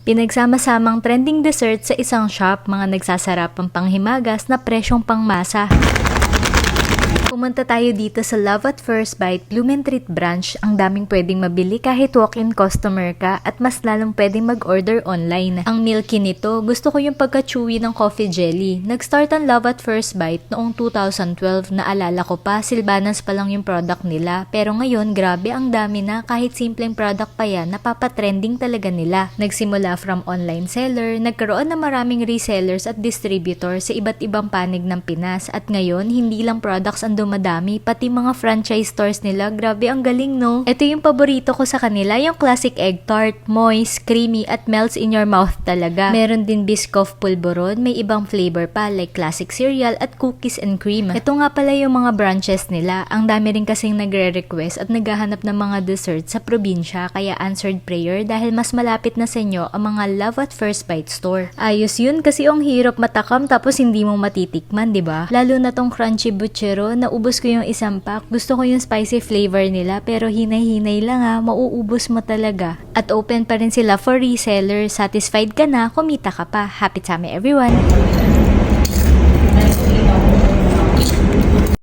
Pinagsama-samang trending dessert sa isang shop, mga nagsasarapang panghimagas na presyong pangmasa. Pumunta tayo dito sa Love at First Bite Blumentritt branch. Ang daming pwedeng mabili kahit walk-in customer ka at mas lalong pwedeng mag-order online. Ang milky nito, gusto ko yung pagka-chewy ng coffee jelly. Nag-start ang Love at First Bite noong 2012. Naalala ko pa, Silvanus pa lang yung product nila. Pero ngayon, grabe ang dami na kahit simpleng product pa yan, napapatrending talaga nila. Nagsimula from online seller, nagkaroon na maraming resellers at distributors sa iba't ibang panig ng Pinas. At ngayon, hindi lang products ang dumadami, pati mga franchise stores nila. Grabe ang galing, no? Ito yung paborito ko sa kanila, yung classic egg tart, moist, creamy, at melts in your mouth talaga. Meron din Biscoff pulboron, may ibang flavor pa like classic cereal at cookies and cream. Ito nga pala yung mga branches nila. Ang dami rin kasing nagre-request at naghahanap ng mga dessert sa probinsya kaya answered prayer dahil mas malapit na sa inyo ang mga Love at First Bite store. Ayos yun kasi ang hirap matakam tapos hindi mo matitikman, di ba? Lalo na tong crunchy butchero, naubos ko yung isang pack. Gusto ko yung spicy flavor nila pero hinay-hinay lang ha, mauubos mo talaga. At open pa rin sila for reseller. Satisfied ka na, kumita ka pa. Happy tummy everyone!